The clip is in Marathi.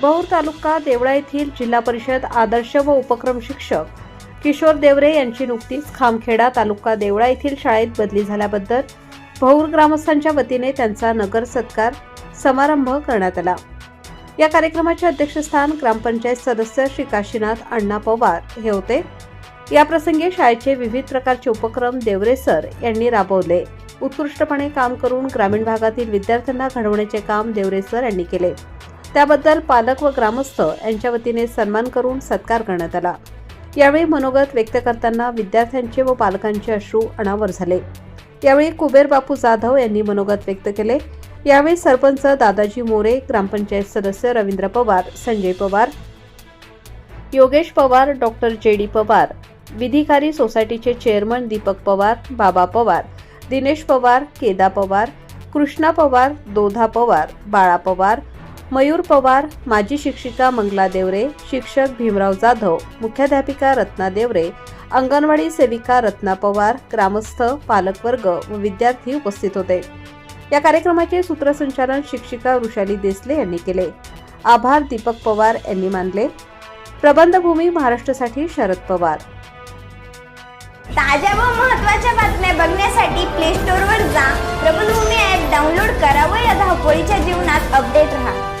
भौर तालुका देवळा येथील जिल्हा परिषद आदर्श व उपक्रम शिक्षक किशोर देवरे यांची नुकतीच खामखेडा तालुका देवळा येथील शाळेत बदली झाल्याबद्दल भौर ग्रामस्थांच्या वतीने त्यांचा नगर सत्कार समारंभ करण्यात आला. या कार्यक्रमाचे अध्यक्षस्थान ग्रामपंचायत सदस्य श्री काशीनाथ अण्णा पवार हे होते. या प्रसंगी शाळेचे विविध प्रकारचे उपक्रम देवरे सर यांनी राबवले. उत्कृष्टपणे काम करून ग्रामीण भागातील विद्यार्थ्यांना घडवण्याचे काम देवरे सर यांनी केले. त्याबद्दल पालक व ग्रामस्थ यांच्या वतीने सन्मान करून सत्कार करण्यात आला. यावेळी मनोगत व्यक्त करताना विद्यार्थ्यांचे व पालकांचे अश्रू अनावर झाले. यावेळी कुबेर बापू जाधव यांनी मनोगत व्यक्त केले. यावेळी सरपंच दादाजी मोरे ग्रामपंचायत सदस्य Ravindra Pawar Sanjay Pawar Yogesh Pawar doctor J D Pawar विधिकारी सोसायटीचे चेअरमन दीपक पवार बाबा पवार दिनेश पवार केदा पवार कृष्णा पवार दोधा पवार बाळा पवार मयूर पवार माजी शिक्षिका मंगला देवरे शिक्षक भीमराव जाधव मुख्याध्यापिका रत्ना देवरे अंगणवाडी सेविका रत्ना पवार ग्रामस्थ पालकवर्ग व विद्यार्थी उपस्थित होते. या कार्यक्रमाचे सूत्रसंचालन शिक्षिका वृषाली देसले यांनी केले. आभार दीपक पवार यांनी मानले. प्रबंधभूमी महाराष्ट्रासाठी शरद पवार. ताज्या व महत्त्वाच्या बातम्या बघण्यासाठी प्ले स्टोअरवर जा. प्रबंधभूमी ॲप डाउनलोड करा व या धावपळीच्या जीवनात अपडेट राहा.